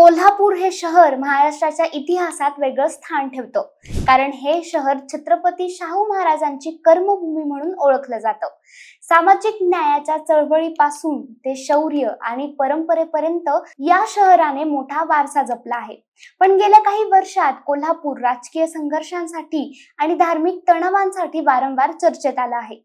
कोल्हापूर हे शहर महाराष्ट्राच्या इतिहासात वेगळं स्थान ठेवतं. कारण हे शहर छत्रपती शाहू महाराजांची कर्मभूमी म्हणून ओळखलं जातं. सामाजिक न्यायाच्या चळवळीपासून ते शौर्य आणि परंपरेपर्यंत या शहराने मोठा वारसा जपला आहे. पण गेल्या काही वर्षात कोल्हापूर राजकीय संघर्षांसाठी आणि धार्मिक तणावांसाठी वारंवार चर्चेत आलं आहे.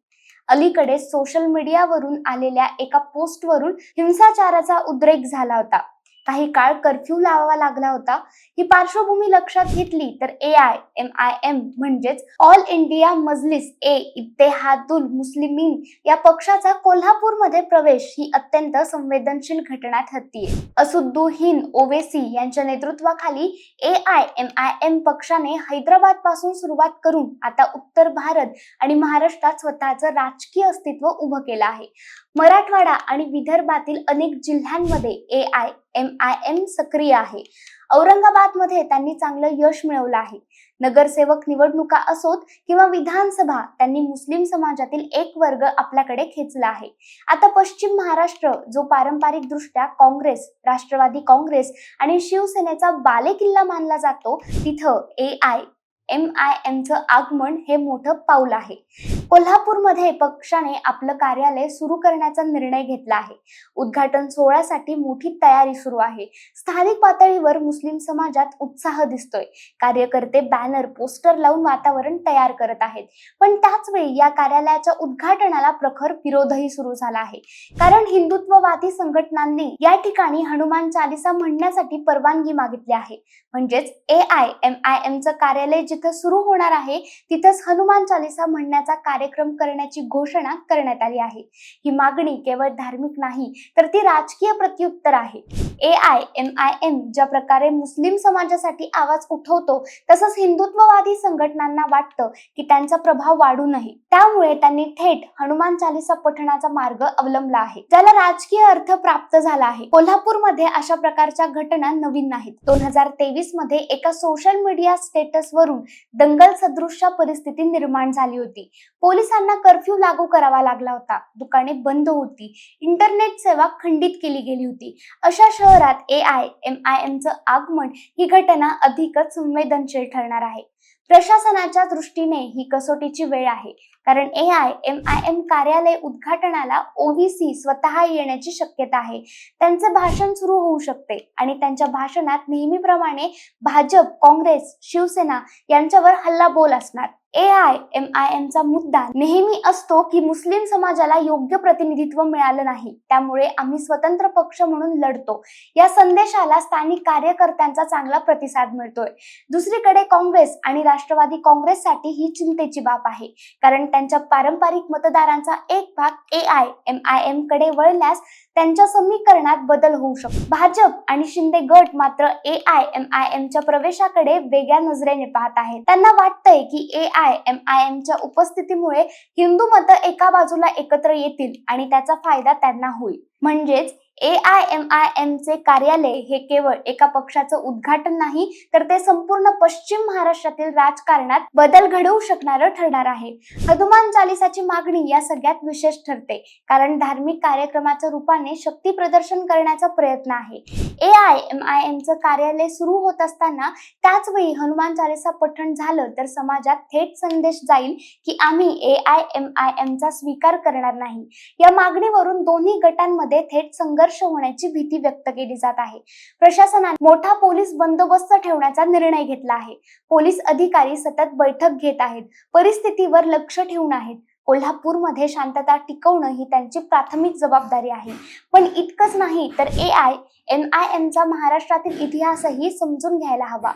अलीकडे सोशल मीडियावरून आलेल्या एका पोस्टवरून हिंसाचाराचा उद्रेक झाला होता. काही काळ कर्फ्यू लावावा लागला होता. ही पार्श्वभूमी लक्षात घेतली तर A I M I M म्हणजेच ऑल इंडिया मजलिस ए इत्तेहादुल मुस्लिमीन या पक्षाचा कोल्हापूरमध्ये प्रवेश ही अत्यंत संवेदनशील घटना ठरतीये. असुद्दुहीन ओवेसी यांच्या नेतृत्वाखाली A I M I M पक्षाने हैदराबादपासून सुरुवात करून आता उत्तर भारत आणि महाराष्ट्रात स्वतःचं राजकीय अस्तित्व उभं केलं आहे. मराठवाडा आणि विदर्भातील अनेक जिल्ह्यांमध्ये A I M I M सक्रिय आहे. औरंगाबादमध्ये त्यांनी चांगलं यश मिळवलं आहे. नगरसेवक निवडणुका असोत किंवा विधानसभा त्यांनी मुस्लिम समाजातील एक वर्ग आपल्याकडे खेचला आहे. आता पश्चिम महाराष्ट्र जो पारंपरिक दृष्ट्या काँग्रेस राष्ट्रवादी काँग्रेस आणि शिवसेनेचा बालेकिल्ला मानला जातो तिथं ए आय एम आय एमचं आगमन हे मोठं पाऊल आहे. कोल्हापूरमध्ये पक्षाने आपलं कार्यालय सुरू करण्याचा निर्णय घेतला आहे. उद्घाटन सोहळ्यासाठी मोठी तयारी सुरू आहे. स्थानिक पातळीवर मुस्लिम समाजात उत्साह दिसतोय. कार्यकर्ते बॅनर पोस्टर लावून वातावरण तयार करत आहेत. पण त्याच वेळी या कार्यालयाच्या उद्घाटनाला प्रखर विरोधही सुरू झाला आहे. कारण हिंदुत्ववादी संघटनांनी या ठिकाणी हनुमान चालिसा म्हणण्यासाठी परवानगी मागितली आहे. म्हणजेच ए आय एम आय एमचं कार्यालय जिथं सुरू होणार आहे तिथंच हनुमान चालिसा म्हणण्याचा कार्यक्रम करण्याची घोषणा करण्यात आली आहे. ही मागणी केवळ धार्मिक नाही तर ती राजकीय प्रत्युत्तर आहे. A I M I M ज्या प्रकारे मुस्लिम समाजासाठी आवाज उठवतो तसंच हिंदुत्ववादी संघटनांना वाटतं की त्यांचा प्रभाव वाढू नये. त्यामुळे त्यांनी थेट हनुमान चालिसा पठणाचा मार्ग अवलंबला आहे. ज्याला राजकीय अर्थ प्राप्त झाला आहे. कोल्हापूरमध्ये अशा प्रकारच्या घटना नवीन नाहीत. दोन हजार तेवीसमध्ये एका सोशल मीडिया स्टेटस वरून दंगल सदृश्य परिस्थिती निर्माण झाली होती. पोलिसांना कर्फ्यू लागू करावा लागला होता. दुकाने बंद होती. इंटरनेट सेवा खंडित केली गेली होती. अशा शहरात ए आय एम आय एमचं आगमन ही घटना अधिकच संवेदनशील ठरणार आहे. प्रशासनाच्या दृष्टीने ही कसोटीची वेळ आहे. कारण A I M I M कार्यालय उद्घाटनाला ओव्हीसी स्वतः येण्याची शक्यता आहे. त्यांचे भाषण सुरू होऊ शकते आणि त्यांच्या भाषणात नेहमीप्रमाणे भाजप काँग्रेस शिवसेना यांच्यावर हल्लाबोल असणार. ए आय एम आय एमचा मुद्दा नेहमी असतो की मुस्लिम समाजाला योग्य प्रतिनिधित्व मिळालं नाही. त्यामुळे आम्ही स्वतंत्र पक्ष म्हणून लढतो. या संदेशाला स्थानिक कार्यकर्त्यांचा चांगला प्रतिसाद मिळतोय. दुसरीकडे काँग्रेस आणि राष्ट्रवादी काँग्रेससाठी ही चिंतेची बाब आहे. कारण त्यांच्या पारंपरिक मतदारांचा एक भाग ए आय एम आय एमकडे वळल्यास त्यांच्या समीकरणात बदल होऊ शकतो. भाजप आणि शिंदे गट मात्र ए आय एम आय एमच्या प्रवेशाकडे वेगळ्या नजरेने पाहत आहेत. त्यांना वाटतंय की A I I M I एमच्या उपस्थितीमुळे हिंदू मत एका बाजूला एकत्र येतील आणि त्याचा फायदा त्यांना होईल. म्हणजेच A I M I M चे कार्यालय हे केवळ एका पक्षाचं उद्घाटन नाही तर ते संपूर्ण पश्चिम महाराष्ट्रातील राजकारणात बदल घडवू शकणारं ठरणार आहे. हनुमान चालिसाची मागणी या सगळ्यात विशेष ठरते कारण धार्मिक कार्यक्रमाच्या रूपाने शक्ती प्रदर्शन करण्याचा प्रयत्न आहे. ए आय एम आय एमचं कार्यालय सुरू होत असताना त्याच वेळी हनुमान चालिसा पठण झालं तर समाजात थेट संदेश जाईल की आम्ही ए आय एम आय एमचा स्वीकार करणार नाही. या मागणीवरून दोन्ही गटांमध्ये थेट संघर्ष होण्याची भीती व्यक्त केली जात आहे. प्रशासनाने मोठा पोलीस बंदोबस्त ठेवण्याचा निर्णय घेतला आहे. पोलीस अधिकारी सतत बैठक घेत आहेत. परिस्थितीवर लक्ष ठेवून आहेत. कोल्हापूरमध्ये शांतता टिकवणं ही त्यांची प्राथमिक जबाबदारी आहे. पण इतकंच नाही तर ए आय एम आय एमचा महाराष्ट्रातील इतिहासही समजून घ्यायला हवा.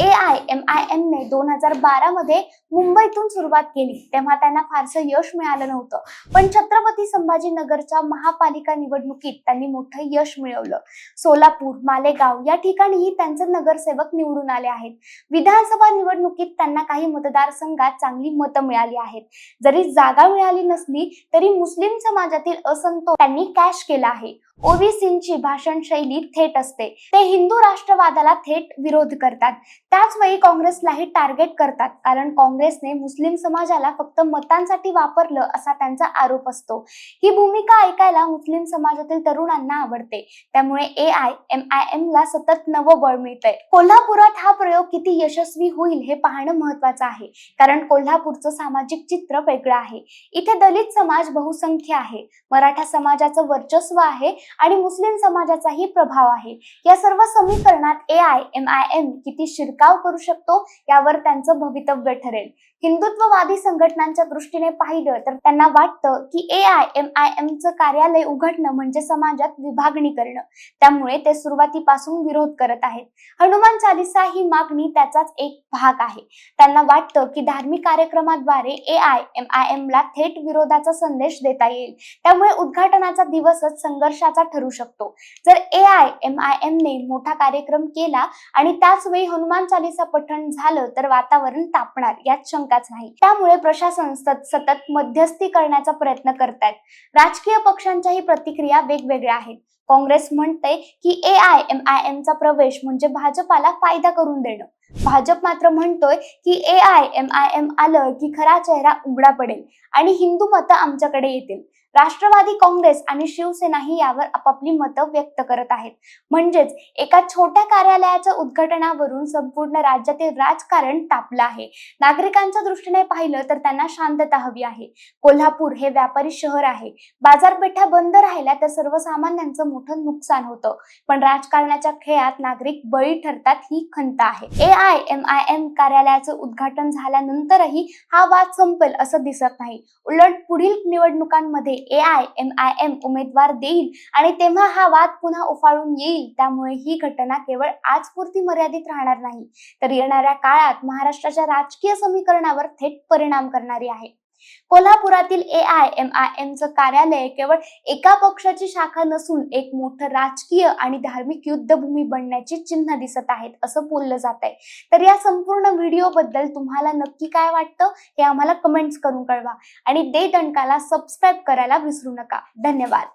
ए आय एम आय एमने दोन हजार बारा मध्ये मुंबईतून सुरुवात केली. तेव्हा त्यांना फारसं यश मिळालं नव्हतं. पण छत्रपती संभाजीनगरच्या महापालिका निवडणुकीत त्यांनी मोठं यश मिळवलं. सोलापूर मालेगाव या ठिकाणीही त्यांचे नगरसेवक निवडून आले आहेत. विधानसभा निवडणुकीत त्यांना काही मतदारसंघात चांगली मतं मिळाली आहेत. जरी जागा मिळाली नसली तरी मुस्लिम समाजातील असंतोष त्यांनी कॅश केला आहे. ओबीसींची भाषण शैली शैली थेट असते. ते हिंदू राष्ट्रवादाला थेट विरोध करतात. त्याच वेळी काँग्रेसलाही टार्गेट करतात. कारण काँग्रेसने मुस्लिम समाजाला फक्त मतांसाठी वापरलं असा त्यांचा आरोप असतो. ही भूमिका ऐकायला मुस्लिम समाजातील तरुणांना आवडते. त्यामुळे A I M I M ला सतत नवं बळ मिळतंय. कोल्हापुरात हा प्रयोग किती यशस्वी होईल हे पाहणं महत्वाचं आहे. कारण कोल्हापूरचं सामाजिक चित्र वेगळं आहे. इथे दलित समाज बहुसंख्य आहे. मराठा समाजाचं वर्चस्व आहे आणि मुस्लिम समाजाचाही प्रभाव आहे. या सर्व समीकरणात A I M I M किती शिरकाव करू शकतो यावर त्यांचं भवितव्य ठरेल. हिंदुत्ववादी संघटनांच्या दृष्टीने पाहिलं तर त्यांना वाटतं की ए आय एम आय एमचं कार्यालय उघडणं म्हणजे समाजात विभागणी करणं. त्यामुळे ते सुरुवातीपासून विरोध करत आहेत. हनुमान चालिसा ही मागणी त्याचाच एक भाग आहे. त्यांना वाटतं की धार्मिक कार्यक्रमाद्वारे A I M I M ला थेट विरोधाचा संदेश देता येईल. त्यामुळे उद्घाटनाचा दिवसच संघर्षाचा ठरू शकतो. जर A I M I M ने मोठा कार्यक्रम केला आणि त्याच वेळी हनुमान चालिसा पठण झालं तर वातावरण तापणार यात शंकाच नाही. त्यामुळे प्रशासन सतत मध्यस्थी करण्याचा प्रयत्न करतायत. राजकीय पक्षांच्याही प्रतिक्रिया वेगवेगळ्या आहेत. काँग्रेस म्हणते की A I M I M चा प्रवेश म्हणजे भाजपाला फायदा करून देणं. भाजप मात्र म्हणतोय की A I M I M आलं की खरा चेहरा उघडा पडेल. आणि हिंदू मतं आमच्याकडे येतील. राष्ट्रवादी काँग्रेस आणि शिवसेनाही यावर आपापली मतं व्यक्त करत आहेत. म्हणजेच एका छोट्या कार्यालयाच्या उद्घाटनावरून संपूर्ण राज्यातील राजकारण तापलं आहे. नागरिकांच्या दृष्टीने पाहिलं तर त्यांना शांतता हवी आहे. कोल्हापूर हे व्यापारी शहर आहे. बाजारपेठा बंद राहिल्या तर सर्वसामान्यांचं मोठं नुकसान होतं. पण राजकारणाच्या खेळात नागरिक बळी ठरतात ही खंत आहे. A I M I M कार्यालयाचं उद्घाटन झाल्यानंतरही हा वाद संपेल असं दिसत नाही. उलट पुढील निवडणुकांमध्ये A I M I M उमेदवार देईल आणि तेव्हा हा वाद पुन्हा उफाळून येईल त्यामुळे ही घटना केवळ आजपुरती मर्यादित राहणार नाही. तर येणाऱ्या काळात महाराष्ट्राच्या राजकीय समीकरणावर थेट परिणाम करणारी आहे. कोल्हापुरातील A I M I M चं कार्यालय केवळ एका पक्षाची शाखा नसून एक मोठं राजकीय आणि धार्मिक युद्धभूमी बनण्याची चिन्ह दिसत आहेत असं बोललं जात आहे तर या संपूर्ण व्हिडिओ बद्दल तुम्हाला नक्की काय वाटतं हे आम्हाला कमेंट्स करून कळवा. आणि दे दणकाला सबस्क्राईब करायला विसरू नका. धन्यवाद.